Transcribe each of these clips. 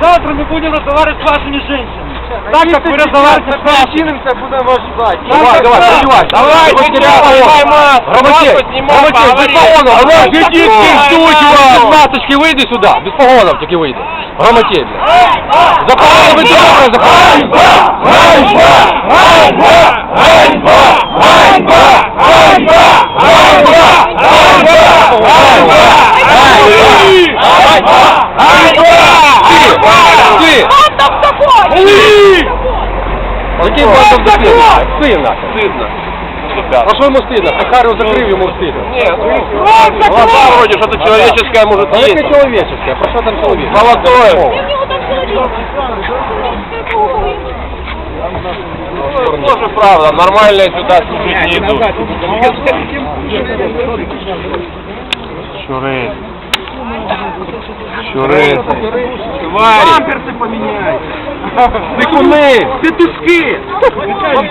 Завтра мы будем разговаривать с вашими женщинами. Так как вы разговариваете с нашими. будем вас ждать. Давай, давай, переживай. Давай, поднимай маску, Громадей, громадей, без погонов, Давай, иди, вас. Без масочки выйди сюда. без погонов таки выйди. Громадей, блядь. За погоном ви добре, Який бандом стидно? Стидно. Стыдно. А що йому стидно? Сахарів закрив, йому стидно. Нет, глаза вроде что-то человеческое может А есть. яке чоловічеське? Про що там чоловік? Молодое. Тоже правда, нормальные сюда служить не идут. Щуры. Щуры. Памперсы поменяй. Дикуни. Петушки.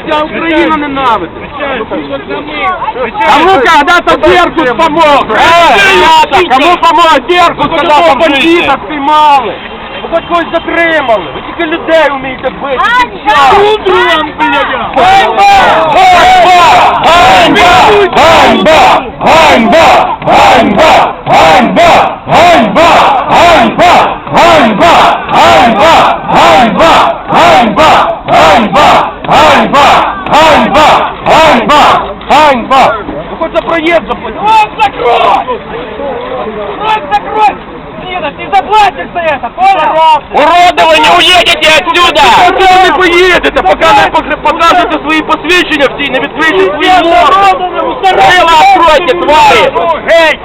Вся Україна ненавидить. Кому когда-то Беркут помог? Ребята, кому помог Беркут, когда там бандитов спіймали? Ви хоч когось затримали. Ви тільки людей вмієте бити. Утром, блядь! Ганьба! Ганьба! Ганьба! Ганьба! Ганьба! Ганьба! Ганьба! Ганьба! Ганьба! Ну хоть за проезд заплати. Рот закрой! Рот закрой! Нина, ты заплатишь за это, понял? Уроды, вы не уедете отсюда! Пока не поедете, пока не покажете свої посвідчення всі, не відкриєте свої морди! Крила откройте, твари! Геть!